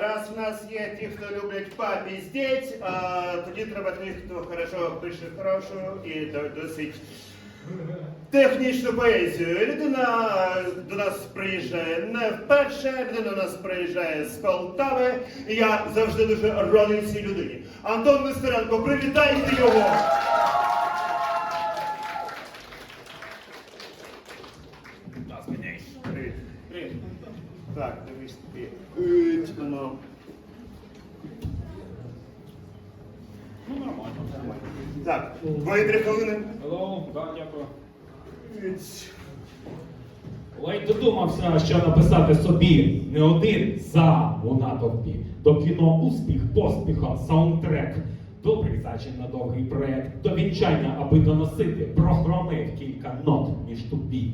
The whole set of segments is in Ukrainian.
Раз в нас є ті, хто люблять попіздеть, а тоді треба тих, хто хорошо пише хорошу і досить технічну поезію. Людина до нас приїжджає не вперше, людина до нас приїжджає з Полтави, я завжди дуже радий цій людині. Антон Нестеренко, привітайте його! Привіт. Так, дивись тобі. Е, Воно. Ну, нормально. Нормально. Так, двої-три хвилини. Hello, да, дякую. Ледь додумався, що написати собі не один за у натовпі. До кіно успіх поспіхом, саундтрек. Добрий зачин на довгий проект. До вінчання, аби доносити, прохромив кілька нот між тупі.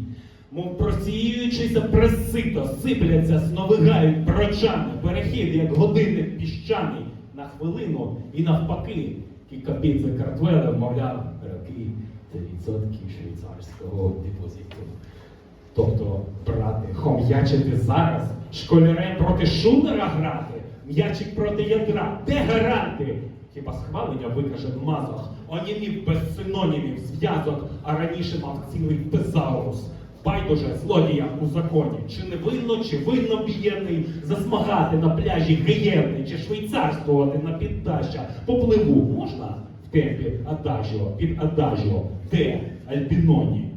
Мов просіюючися пресито, сипляться, сновигають брочани. Перехід, як годинник піщаний, на хвилину і навпаки. Кілька піци картвели, мовляв, роки це відсотки швейцарського депозиту. Тобто, брати, хом'ячити зараз, школярем проти шулера грати, м'ячик проти ядра, де гаранти? Хіба схвалення викаже мазох, онімів без синонімів, зв'язок, а раніше мав цілий тезаурус. Байдуже злодіям у законі, чи не винно, чи винно п'єний, засмагати на пляжі гієнний, чи швейцарствувати на піддаща. Попливу можна в темпі адажіо, під адажіо, де альбіноні?